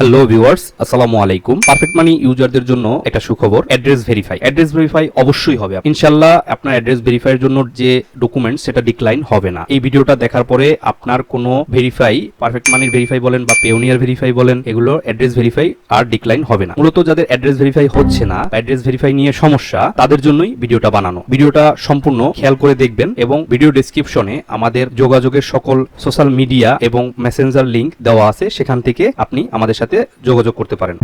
Hello viewers আসসালামু আলাইকুম perfect মানি ইউজারদের জন্য একটা সুখবর অ্যাড্রেস ভেরিফাই অ্যাড্রেস ভেরিফাই অবশ্যই হবে। ইনশাল্লাহ আপনার অ্যাড্রেস ভেরিফাইয়ের জন্য যে ডকুমেন্ট সেটা ডিক্লাইন হবে না। এই ভিডিওটা দেখার পরে আপনার কোনো ভেরিফাই পারফেক্ট মানির ভেরিফাই বলেন বা পেওনিয়ার ভেরিফাই বলেন, এগুলো অ্যাড্রেস ভেরিফাই আর ডিক্লাইন হবে না। মূলত যাদের অ্যাড্রেস ভেরিফাই হচ্ছে না অ্যাড্রেস ভেরিফাই নিয়ে সমস্যা, তাদের জন্যই ভিডিওটা বানানো। ভিডিওটা সম্পূর্ণ খেয়াল করে দেখবেন এবং ভিডিও ডেসক্রিপশনে আমাদের যোগাযোগের সকল সোশ্যাল মিডিয়া এবং মেসেঞ্জার লিংক দেওয়া আছে, সেখান থেকে আপনি আমাদের সাথে যোগাযোগ করতে পারেন।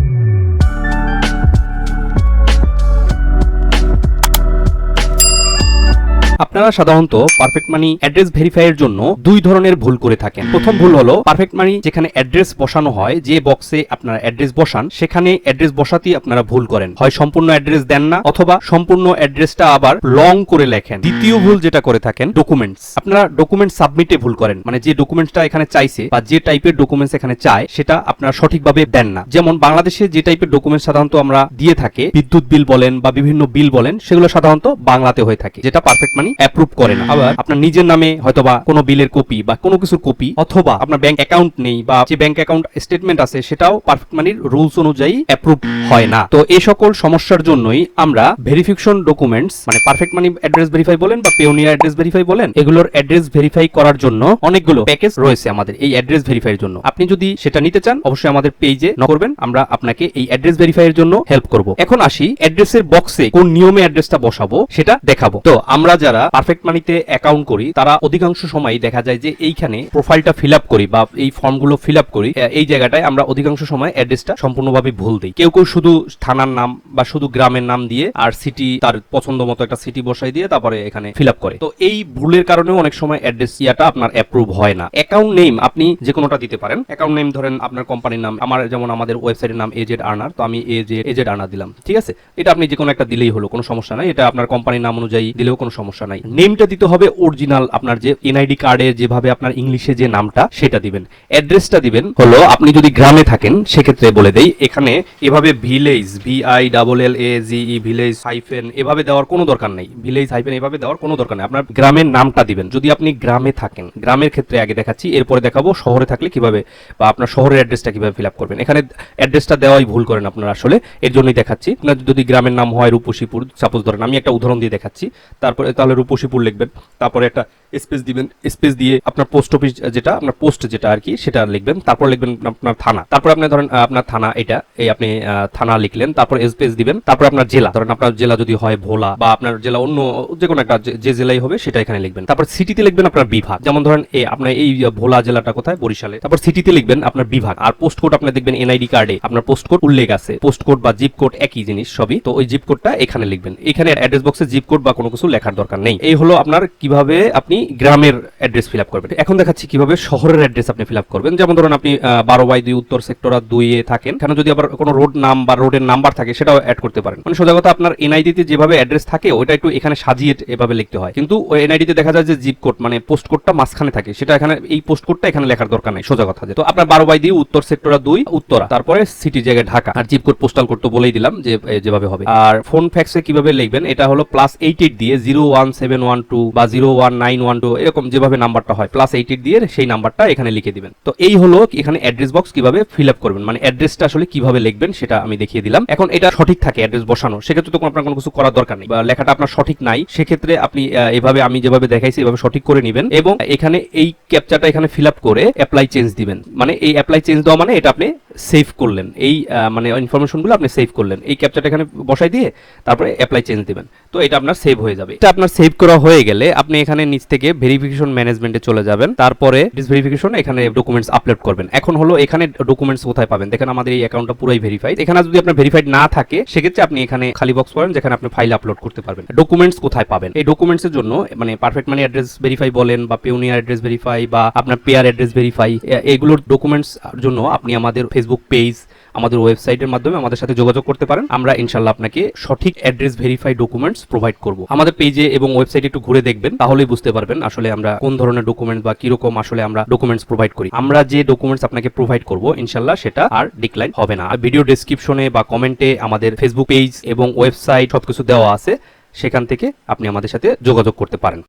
আপনারা সাধারণত পারফেক্ট মানি অ্যাড্রেস ভেরিফাই এর জন্য দুই ধরনের ভুল করে থাকেন। প্রথম ভুল হলো পারফেক্ট মানি যেখানে অ্যাড্রেস বসানো হয়, যে বক্সে আপনারা অ্যাড্রেস বসান, সেখানে অ্যাড্রেস বসাতেই আপনারা ভুল করেন। হয় সম্পূর্ণ অ্যাড্রেস দেন না, অথবা সম্পূর্ণ অ্যাড্রেসটা আবার লং করে লেখেন। দ্বিতীয় ভুল যেটা করে থাকেন ডকুমেন্টস আপনারা ডকুমেন্ট সাবমিটে ভুল করেন মানে যে ডকুমেন্টসটা এখানে চাইছে বা যে টাইপের ডকুমেন্টস এখানে চায়, সেটা আপনারা সঠিকভাবে দেন না। যেমন বাংলাদেশে যে টাইপের ডকুমেন্টস সাধারণত আমরা দিয়ে থাকে, বিদ্যুৎ বিল বলেন বা বিভিন্ন বিল বলেন, সেগুলো সাধারণত বাংলাতে হয়ে থাকে, যেটা পারফেক্ট মানি অ্যাপ্রুভ করে না। আবার আপনার নিজের নামে হয়তোবা কোনো বিলের কপি বা কোনো কিছুর কপি অথবা আপনার ব্যাংক অ্যাকাউন্ট নেই বা যে ব্যাংক অ্যাকাউন্ট স্টেটমেন্ট আছে সেটাও পারফেক্ট মানির রুলস অনুযায়ী অ্যাপ্রুভ হয় না। তো এই সকল সমস্যার জন্যই আমরা ভেরিফিকেশন ডকুমেন্টস মানে পারফেক্ট মানি অ্যাড্রেস ভেরিফাই বলেন বা পেওনিয়ার অ্যাড্রেস ভেরিফাই বলেন এগুলোর অ্যাড্রেস ভেরিফাই করার জন্য অনেকগুলো প্যাকেজ রয়েছে আমাদের এই অ্যাড্রেস ভেরিফাইয়ের জন্য। আপনি যদি সেটা নিতে চান অবশ্যই আমাদের পেজে ন করবেন আমরা আপনাকে এই অ্যাড্রেস ভেরিফাইয়ের জন্য হেল্প করব। এখন আসি অ্যাড্রেসের বক্সে কোন নিয়মে অ্যাড্রেসটা বসাবো সেটা দেখাবো। তো আমরা যারা পারফেক্ট মানিতে অ্যাকাউন্ট করি, তারা অধিকাংশ সময় দেখা যায় যে এইখানে প্রোফাইলটা ফিল আপ করি বা এই ফর্মগুলো ফিল আপ করি এই জায়গাটায় আমরা অধিকাংশ সময় অ্যাড্রেসটা সম্পূর্ণভাবে ভুল দিই। কেউ কেউ শুধু থানার নাম বা শুধু গ্রামের নাম দিয়ে আর সিটি তার পছন্দ মতো একটা সিটি বসাই দিয়ে তারপরে এখানে ফিল আপ করে। তো এই ভুলের কারণেও অনেক সময় অ্যাড্রেস ইয়াটা আপনার অ্যাপ্রুভ হয় না। অ্যাকাউন্ট নেম আপনি যে কোনোটা দিতে পারেন অ্যাকাউন্ট নেম ধরেন আপনার কোম্পানির নাম, আমার যেমন আমাদের ওয়েবসাইটের নাম এজেড আর্নার তো আমি এজে এজেড আর্নার দিলাম, ঠিক আছে? এটা আপনি যে কোনো একটা দিলেই হলো, কোনো সমস্যা নাই। এটা আপনার কোম্পানির নাম অনুযায়ী দিলেও কোনো সমস্যা নাই। নেমটা দিতে হবে অরিজিনাল আপনার যে এনআইডি কার্ডের যেভাবে আপনার ইংলিশে যে নামটা, সেটা দিবেন। অ্যাড্রেসটা দিবেন। হলো, আপনি যদি গ্রামে থাকেন, সেক্ষেত্রে বলে দেই, এখানে এভাবে village V I double L A G E village hyphen এভাবে দেওয়ার কোনো দরকার নেই। ভিলেজ হাইফেন এভাবে দেওয়ার কোনো দরকার নেই। আপনার গ্রামের নামটা দিবেন। যদি আপনি গ্রামে থাকেন, গ্রামের ক্ষেত্রে আগে দেখাচ্ছি, এরপরে দেখাবো শহরে থাকলে কীভাবে বা আপনার শহরের অ্যাড্রেসটা কীভাবে ফিল আপ করবেন। এখানে অ্যাড্রেসটা দেওয়াই ভুল করেন আপনারা আসলে, এর জন্যই দেখাচ্ছি। আপনার যদি গ্রামের নাম হয় রূপসীপুর সাপোজ ধরেন, আমি একটা উদাহরণ দিয়ে দেখাচ্ছি। তারপরে তাহলে রূপসীপুর লিখবেন। তারপরে একটা স্পেস দিবেন স্পেস দিয়ে আপনার পোস্ট অফিস যেটা, আপনার পোস্ট যেটা আর কি, সেটা লিখবেন। তারপর লিখবেন আপনার থানা। তারপর আপনি ধরেন আপনার থানা এটা, এই আপনি থানা লিখলেন, তারপর স্পেস দিবেন। তারপর আপনার জেলা, ধরেন আপনার জেলা যদি হয় ভোলা বা আপনার জেলা অন্য যে কোনো একটা যে- জেলায় হবে, সেটা এখানে লিখবেন। তারপর সিটিতে লিখবেন আপনার বিভাগ। যেমন ধরেন এই আপনার এই ভোলা জেলাটা কোথায়? বরিশালে। তারপর সিটিতে লিখবেন আপনার বিভাগ। আর পোস্ট কোড আপনি দেখবেন এনআইডি কার্ডে আপনার পোস্ট কোড উল্লেখ আছে। পোস্ট কোড বা জিপ কোড একই জিনিস সবই। তো ওই জিপ কোডটা এখানে লিখবেন। এখানে অ্যাড্রেস বক্সে জিপ কোড বা কোনো কিছু লেখার দরকার নেই। এই হলো আপনার কীভাবে আপনি গ্রামের অ্যাড্রেস ফিল আপ করবেন। এখন দেখাচ্ছি কীভাবে শহরের অ্যাড্রেস আপনি ফিল আপ করবেন। যেমন ধরুন আপনি বারো বাই দুই উত্তর সেক্টর দুই এ থাকেন। এখানে যদি আবার কোনো রোড নাম বা রোডের নাম্বার থাকে, সেটাও অ্যাড করতে পারেন। মানে সোজা কথা, আপনার এনআইডিতে যেভাবে অ্যাড্রেস থাকে, ওইটা একটু এখানে সাজিয়ে এভাবে লিখতে হয়। কিন্তু ওই এনআইডিতে দেখা যায় যে জিপ কোড মানে পোস্ট কোডটা মাঝখানে থাকে। সেটা এখানে, এই পোস্ট কোডটা এখানে লেখার দরকার নেই, সোজা কথা যে তো আপনার বারো বাই দুই উত্তর সেক্টর দুই উত্তরা, তারপরে সিটি জায়গায় ঢাকা। আর জিপ কোড পোস্টাল কোড তো বলেই দিলাম যে যেভাবে হবে। আর ফোন ফ্যাক্সে কীভাবে লিখবেন, এটা হলো প্লাস এইট এইট দিয়ে zero one seven one two বা zero one nine one two এরকম যেভাবে নাম্বারটা হয় প্লাস এইট দিয়ে সেই নাম্বারটা এখানে লিখে দিবেন। তো এই হলো এখানে অ্যাড্রেস বক্স কীভাবে ফিল আপ করবেন মানে অ্যাড্রেসটা আসলে কীভাবে লিখবেন সেটা আমি দেখিয়ে দিলাম। এখন এটা সঠিক থাকে অ্যাড্রেস বসানো সেক্ষেত্রে তো আপনার কোনো কিছু করার দরকার নেই, বা লেখাটা আপনার সঠিক নাই, সেক্ষেত্রে আপনি এভাবে আমি যেভাবে দেখাইছি এভাবে সঠিক করে নেবেন এবং এখানে এই ক্যাপচাটা এখানে ফিল আপ করে অ্যাপ্লাই চেঞ্জ দিবেন। মানে এই অ্যাপ্লাই চেঞ্জ দেওয়া মানে এটা আপনি সেভ করলেন, এই মানে ইনফরমেশনগুলো আপনি সেভ করলেন। এই ক্যাপচাটা এখানে বসাই দিয়ে তারপরে অ্যাপ্লাই চেঞ্জ দিবেন। তো এটা আপনার সেভ হয়ে যাবে। এটা আপনার সেভ করা হয়ে গেলে আপনি এখানে নিচ থেকে ভেরিফিকেশন ম্যানেজমেন্টে চলে যাবেন। তারপরে ডিসভেরিফিকেশন এখানে ডকুমেন্টস আপলোড করবেন। এখন হলো এখানে ডকুমেন্টস কোথায় পাবেন? দেখেন আমাদের এই অ্যাকাউন্টটা পুরোই ভেরিফাইড এখানে যদি আপনার ভেরিফাইড না থাকে, সেক্ষেত্রে আপনি এখানে খালি বক্স করেন, যেখানে আপনি ফাইল আপলোড করতে পারবেন। ডকুমেন্টস কোথায় পাবেন? এই ডকুমেন্টসের জন্য মানে পারফেক্ট মানি অ্যাড্রেস ভেরিফাই বলেন বা পেউনিয়ার অ্যাড্রেস ভেরিফাই বা আপনার পেয়ার অ্যাড্রেস ভেরিফাই এগুলোর ডকুমেন্টস জন্য আপনি আমাদের ফেসবুক পেজ আমাদের ওয়েবসাইটের মাধ্যমে আমাদের সাথে যোগাযোগ করতে পারেন। আমরা ইনশাল্লাহ আপনাকে সঠিক অ্যাড্রেস ভেরিফাই ডকুমেন্টস প্রোভাইড করব। আমাদের পেজে এবং ওয়েবসাইটে একটু ঘুরে দেখবেন, তাহলেই বুঝতে পারবেন আসলে আমরা কোন ধরনের ডকুমেন্টস বা কীরকম আসলে আমরা ডকুমেন্টস প্রোভাইড করি। আমরা যে ডকুমেন্টস আপনাকে প্রোভাইড করব ইনশাল্লাহ সেটা আর ডিক্লাইন হবে না। আর ভিডিও ডেসক্রিপশনে বা কমেন্টে আমাদের ফেসবুক পেজ এবং ওয়েবসাইট সবকিছু দেওয়া আছে, সেখান থেকে আপনি আমাদের সাথে যোগাযোগ করতে পারেন।